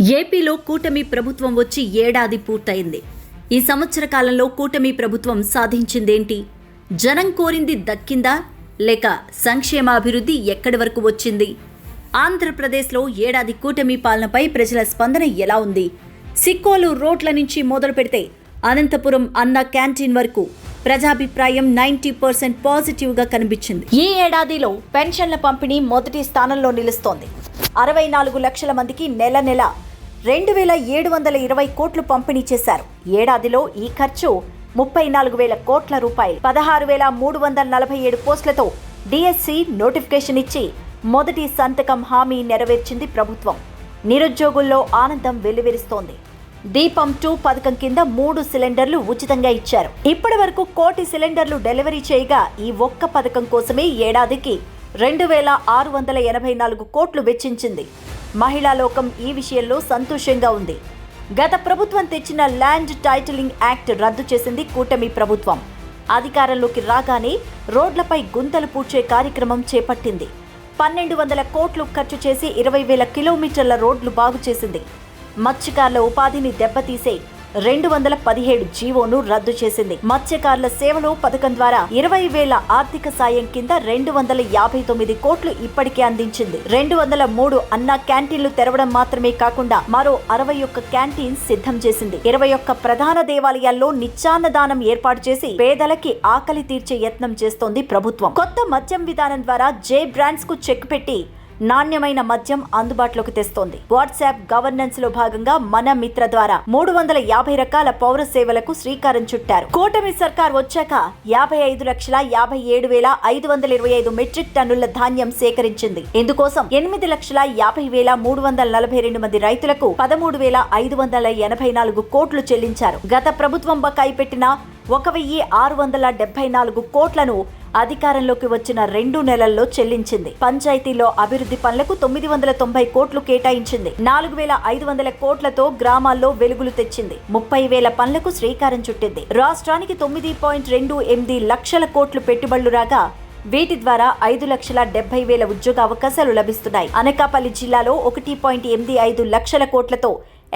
ఏపీలో కూటమి ప్రభుత్వం వచ్చి ఏడాది పూర్తయింది. ఈ సంవత్సర కాలంలో కూటమి ప్రభుత్వం సాధించిందేంటి? జనం కోరింది దక్కిందా? లేక సంక్షేమాభివృద్ధి ఎక్కడి వరకు వచ్చింది? ఆంధ్రప్రదేశ్లో ఏడాది కూటమి పాలనపై ప్రజల స్పందన ఎలా ఉంది? సిక్కోలు రోడ్ల నుంచి మొదలు పెడితే అనంతపురం అన్న క్యాంటీన్ వరకు ప్రజాభిప్రాయం నైంటీ పర్సెంట్ పాజిటివ్గా కనిపించింది. ఈ ఏడాదిలో పెన్షన్ల పంపిణీ మొదటి స్థానంలో నిలుస్తోంది. అరవై నాలుగు లక్షల మందికి నెల నెల రెండు వేల ఏడు వందల ఇరవై కోట్లు పంపిణీ చేశారు. ఏడాదిలో ఈ ఖర్చు ముప్పై నాలుగు వేల కోట్ల రూపాయలు. పదహారు వేల మూడు వందల నలభై ఏడు పోస్టులతో డిఎస్సి నోటిఫికేషన్ ఇచ్చి మొదటి సంతకం హామీ నెరవేర్చింది ప్రభుత్వం. నిరుద్యోగుల్లో ఆనందం వెల్లివిరుస్తోంది. దీపం టూ పథకం కింద మూడు సిలిండర్లు ఉచితంగా ఇచ్చారు. ఇప్పటి వరకు కోటి సిలిండర్లు డెలివరీ చేయగా ఈ ఒక్క పథకం కోసమే ఏడాదికి రెండు వేల ఆరు వందల ఎనభై నాలుగు కోట్లు వెచ్చించింది. మహిళా లోకం ఈ విషయంలో సంతోషంగా ఉంది. గత ప్రభుత్వం తెచ్చిన ల్యాండ్ టైటిలింగ్ యాక్ట్ రద్దు చేసింది కూటమి ప్రభుత్వం. అధికారంలోకి రాగానే రోడ్లపై గుంతలు పూడ్చే కార్యక్రమం చేపట్టింది. పన్నెండు వందల కోట్లు ఖర్చు చేసి ఇరవై వేల కిలోమీటర్ల రోడ్లు బాగు చేసింది. మత్స్యకారుల ఉపాధిని దెబ్బతీసే రెండు వందల పదిహేడు జీవోను రద్దు చేసింది. మత్స్యకారుల సేవలో పథకం ద్వారా ఇరవై వేల ఆర్థిక సాయం కింద రెండు వందల యాభై తొమ్మిది కోట్లు ఇప్పటికే అందించింది. రెండు వందల మూడు అన్న క్యాంటీన్లు తెరవడం మాత్రమే కాకుండా మరో అరవై ఒక్క క్యాంటీన్ సిద్ధం చేసింది. ఇరవై ఒక్క ప్రధాన దేవాలయాల్లో నిత్యాన్నదానం ఏర్పాటు చేసి పేదలకి ఆకలి తీర్చే యత్నం చేస్తోంది ప్రభుత్వం. కొత్త మద్యం విధానం ద్వారా జే బ్రాండ్స్కు చెక్ పెట్టి నాణ్యమైన మద్యం అందుబాటులోకి తెస్తోంది. వాట్సాప్ గవర్నెన్స్లో భాగంగా మన మిత్ర ద్వారా మూడు వందల యాభై రకాల పౌర సేవలకు శ్రీకారం చుట్టారు. కూటమి సర్కార్ వచ్చాక యాభై ఐదు లక్షల యాభై ఏడు వేల ఐదు వందల ఇరవై ఐదు మెట్రిక్ టన్నుల ధాన్యం సేకరించింది. ఇందుకోసం ఎనిమిది లక్షల యాభై వేల మూడు వందల నలభై రెండు మంది రైతులకు పదమూడు వేల ఐదు వందల ఎనభై నాలుగు కోట్లు చెల్లించారు. గత ప్రభుత్వం బకాయి పెట్టిన ఒక వెయ్యి ఆరు వందల డెబ్బై నాలుగు కోట్లను అధికారంలోకి వచ్చిన రెండు నెలల్లో చెల్లించింది. పంచాయతీలో అభివృద్ధి పనులకు తొమ్మిది వందల తొంభై కోట్లు కేటాయించింది. నాలుగు వేల ఐదు వందల కోట్లతో గ్రామాల్లో వెలుగులు తెచ్చింది. ముప్పై వేల పనులకు శ్రీకారం చుట్టింది. రాష్ట్రానికి తొమ్మిది పాయింట్ రెండు ఎనిమిది లక్షల కోట్లు పెట్టుబడులు రాగా వీటి ద్వారా ఐదు లక్షల డెబ్బై వేల ఉద్యోగ అవకాశాలు లభిస్తున్నాయి. అనకాపల్లి జిల్లాలో ఒకటి పాయింట్ ఎనిమిది ఐదు లక్షల కోట్లతో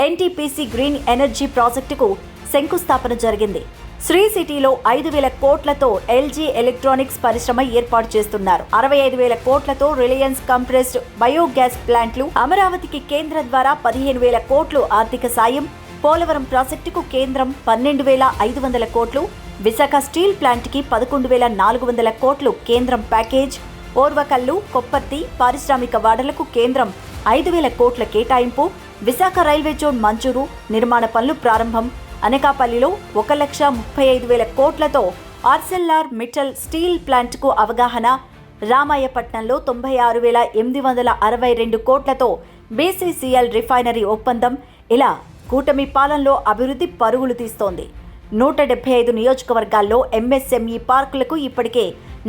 ఎన్టీపీసీ గ్రీన్ ఎనర్జీ ప్రాజెక్టుకు శంకుస్థాపన జరిగింది. శ్రీ సిటీలో ఐదు వేల కోట్లతో ఎల్జీ ఎలక్ట్రానిక్స్ పరిశ్రమ ఏర్పాటు చేస్తున్నారు. అరవై ఐదు వేల కోట్లతో రిలయన్స్ కంప్రెస్డ్ బయోగ్యాస్ ప్లాంట్లు అమరావతికి కేంద్రం ద్వారా పదిహేను వేల కోట్లు ఆర్థిక సాయం పోలవరం ప్రాజెక్టుకు కేంద్రం పన్నెండు వేల ఐదు వందల కోట్లు విశాఖ స్టీల్ ప్లాంట్కి పదకొండు వేల నాలుగు వందల కోట్లు కేంద్రం ప్యాకేజ్ ఓర్వకల్లు కొప్పర్తి పారిశ్రామిక వాడలకు కేంద్రం ఐదు వేల కోట్ల కేటాయింపు విశాఖ రైల్వే జోన్ మంజూరు నిర్మాణ పనులు ప్రారంభం అనకాపల్లిలో ఒక లక్ష ముప్పై ఐదు వేల కోట్లతో ఆర్సెల్లార్ మిటల్ స్టీల్ ప్లాంట్కు అవగాహన. రామాయపట్నంలో తొంభై ఆరు వేల ఎనిమిది వందల అరవై రెండు కోట్లతో బీసీసీఎల్ రిఫైనరీ ఒప్పందం. ఇలా కూటమి పాలనలో అభివృద్ధి పరుగులు తీస్తోంది. నూట డెబ్బై ఐదు నియోజకవర్గాల్లో ఎంఎస్ఎంఈ పార్కులకు ఇప్పటికే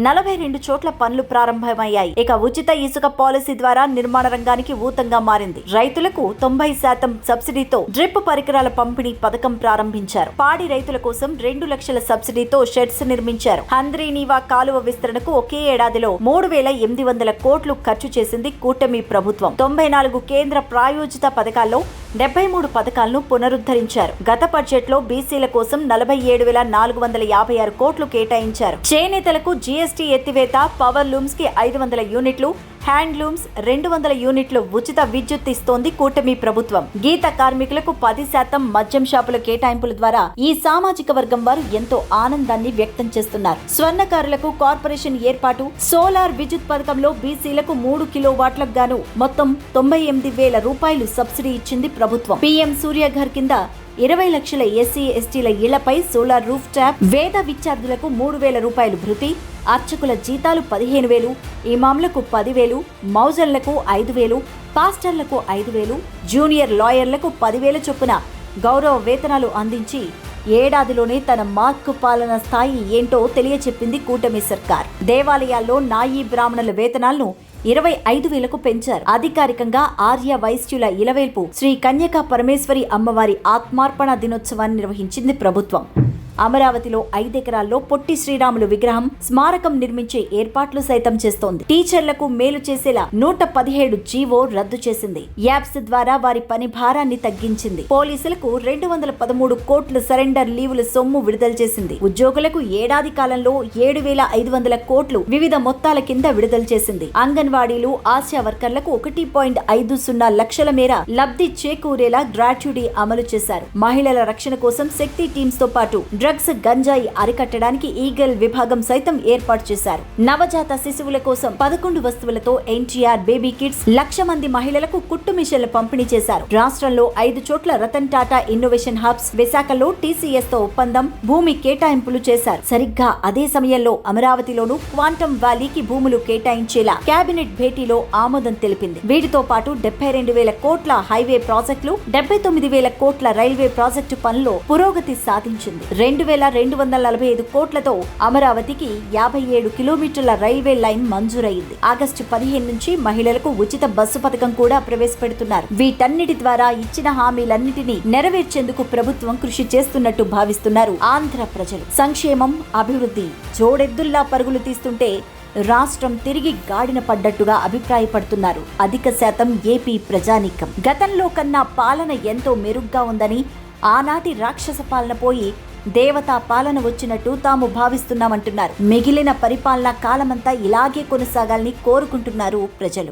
నలభై రెండు చోట్ల పనులు ప్రారంభమయ్యాయి. ఇక ఉచిత ఇసుక పాలసీ ద్వారా నిర్మాణ రంగానికి ఊతంగా మారింది. రైతులకు తొంభై శాతం సబ్సిడీతో డ్రిప్ పరికరాల పంపిణీ పథకం ప్రారంభించారు. పాడి రైతుల కోసం రెండు లక్షల సబ్సిడీతో షెడ్స్ నిర్మించారు. హంద్రీనీవా కాలువ విస్తరణకు ఒకే ఏడాదిలో మూడు వేల ఎనిమిది వందల కోట్లు ఖర్చు చేసింది కూటమి ప్రభుత్వం. తొంభై నాలుగు కేంద్ర ప్రాయోజిత పథకాల్లో డెబ్బై మూడు పథకాలను పునరుద్ధరించారు. గత బడ్జెట్లో బీసీల కోసం నలభై ఏడు వేల నాలుగు వందల యాభై ఆరు కోట్లు కేటాయించారు. చేనేతలకు జీఎస్టీ ఎత్తివేత పవర్ లూమ్స్కి ఐదు వందల యూనిట్లు హ్యాండ్లూమ్స్ రెండు వందల యూనిట్లు ఉచిత విద్యుత్ ఇస్తోంది కూటమి ప్రభుత్వం. గీత కార్మికులకు పది శాతం మద్యం షాపుల కేటాయింపుల ద్వారా ఈ సామాజిక వర్గం వారు ఎంతో ఆనందాన్ని వ్యక్తం చేస్తున్నారు. స్వర్ణకారులకు కార్పొరేషన్ ఏర్పాటు సోలార్ విద్యుత్ పథకంలో బీసీలకు మూడు కిలో వాట్లకు గాను మొత్తం తొంభై ఎనిమిది వేల రూపాయలు సబ్సిడీ ఇచ్చింది ప్రభుత్వం. పీఎం సూర్యఘర్ కింద ఇరవై లక్షల ఎస్సీ ఎస్టీల ఇళ్ళపై సోలార్ రూఫ్ ట్యాప్ వేద విద్యార్థులకు మూడు వేల రూపాయలు భృతి అర్చకుల జీతాలు పదిహేను వేలు ఇమాంలకు పదివేలు మౌజర్లకు ఐదు వేలు పాస్టర్లకు ఐదు వేలు జూనియర్ లాయర్లకు పదివేల చొప్పున గౌరవ వేతనాలు అందించి ఏడాదిలోనే తన మార్కు పాలన స్థాయి ఏంటో తెలియచెప్పింది కూటమి సర్కార్. దేవాలయాల్లో నాయీ బ్రాహ్మణుల వేతనాలను ఇరవై ఐదు వేలకు పెంచారు. అధికారికంగా ఆర్య వైశ్యుల ఇలవేల్పు శ్రీ కన్యకా పరమేశ్వరి అమ్మవారి ఆత్మార్పణ దినోత్సవాన్ని నిర్వహించింది ప్రభుత్వం. అమరావతిలో ఐదెకరాల్లో పొట్టి శ్రీరాములు విగ్రహం స్మారకం నిర్మించే ఏర్పాట్లు సైతం చేస్తోంది. టీచర్లకు మేలు చేసేలా నూట పదిహేడు జీవో రద్దు చేసింది. యాప్స్ ద్వారా వారి పని భారాన్ని తగ్గించింది. పోలీసులకు రెండు వందల పదమూడు కోట్ల సరెండర్ లీవుల సొమ్ము విడుదల చేసింది. ఉద్యోగులకు ఏడాది కాలంలో ఏడు వేల ఐదు వందల కోట్లు వివిధ మొత్తాల కింద విడుదల చేసింది. అంగన్వాడీలు ఆశా వర్కర్లకు ఒకటి పాయింట్ ఐదు సున్నా లక్షల మేర లబ్ధి చేకూరేలా గ్రాట్యుటీ అమలు చేశారు. మహిళల రక్షణ కోసం శక్తి టీమ్స్తో పాటు డ్రగ్స్ గంజాయి అరికట్టడానికి ఈగల్ విభాగం సైతం ఏర్పాటు చేశారు. నవజాత శిశువుల కోసం పదకొండు వస్తువులతో ఎన్టీఆర్ బేబీ కిడ్స్ లక్ష మంది మహిళలకు కుట్టు మిషన్ల పంపిణీ చేశారు. రాష్ట్రంలో ఐదు చోట్ల రతన్ టాటా ఇన్నోవేషన్ హబ్స్ విశాఖలో టీసీఎస్తో ఒప్పందం భూమి కేటాయింపులు చేశారు. సరిగ్గా అదే సమయంలో అమరావతిలోను క్వాంటం వ్యాలీకి భూములు కేటాయించేలా కేబినెట్ భేటీలో ఆమోదం తెలిపింది. వీటితో పాటు డెబ్బై రెండు వేల కోట్ల హైవే ప్రాజెక్టులు డెబ్బై తొమ్మిది వేల కోట్ల రైల్వే ప్రాజెక్టు పనుల్లో పురోగతి సాధించింది. రెండు వేల రెండు వందల నలభై ఐదు కోట్లతో అమరావతికి యాభై ఏడు కిలోమీటర్ల రైల్వే లైన్ మంజూరైంది. ఆగస్టు పదిహేను నుంచి మహిళలకు ఉచిత బస్సు పథకం కూడా ప్రవేశపెడుతున్నారు. వీటన్నిటి ద్వారా ఇచ్చిన హామీలన్నిటినీ నెరవేర్చేందుకు ప్రభుత్వం కృషి చేస్తున్నట్టు భావిస్తున్నారు ఆంధ్ర ప్రజలు. సంక్షేమం అభివృద్ధి జోడెద్దుల్లా పరుగులు తీస్తుంటే రాష్ట్రం తిరిగి గాడిన పడ్డట్టుగా అభిప్రాయపడుతున్నారు. అధిక శాతం ఏపీ ప్రజానీకం. గతంలో కన్నా పాలన ఎంతో మెరుగ్గా ఉందని ఆనాటి రాక్షస పాలన పోయి దేవతా పాలన వచ్చినట్టు తాము భావిస్తున్నామంటున్నారు. మిగిలిన పరిపాలనా కాలమంతా ఇలాగే కొనసాగాలని కోరుకుంటున్నారు ప్రజలు.